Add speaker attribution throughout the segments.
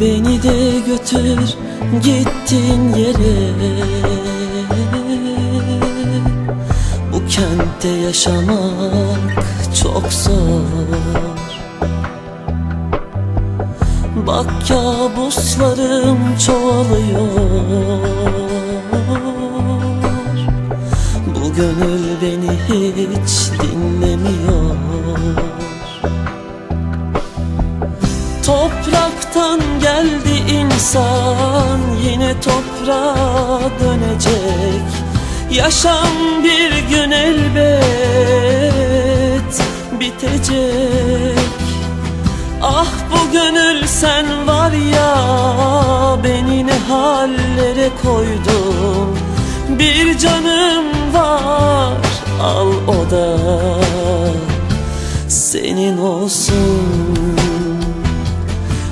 Speaker 1: Beni de götür gittin yere. Bu kentte yaşamak çok zor. Bak kabuslarım çoğalıyor. Bu gönül beni hiç dinlemiyor Topraktan geldi insan. Yine toprağa dönecek. Yaşam bir gün elbet bitecek. Ah bu gönül sen var ya beni ne hallere koydun? Bir canım var al o da senin olsun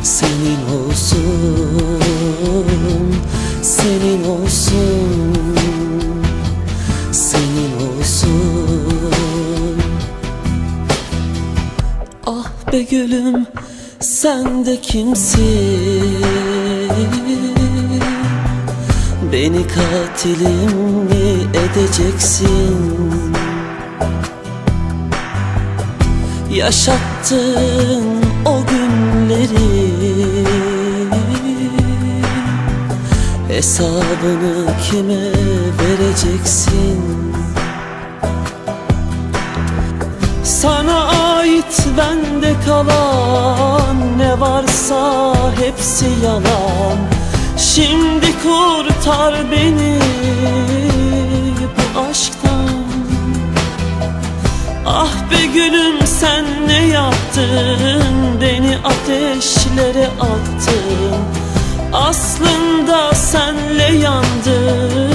Speaker 1: senin olsun Senin olsun. Senin olsun Ah be gülüm sen de kimsin? Beni katilim mi edeceksin? Yaşattın o günleri Hesabını kime vereceksin? Sana ait bende kalan Ne varsa hepsi yalan. Şimdi kurtar beni bu aşktan. Ah be gülüm sen ne yaptın Ateşlere attın. Aslında senle yandım.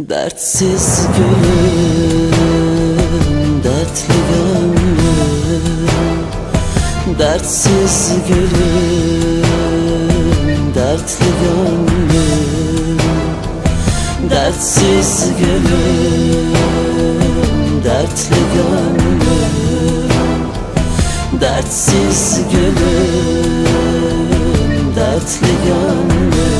Speaker 1: Dertsiz gülüm Dertli gönlüm. Dertsiz gülüm Dertli gönlüm. Dertsiz gönlüm Dertli gönlüm Dertsiz gönlüm Dertli gönlüm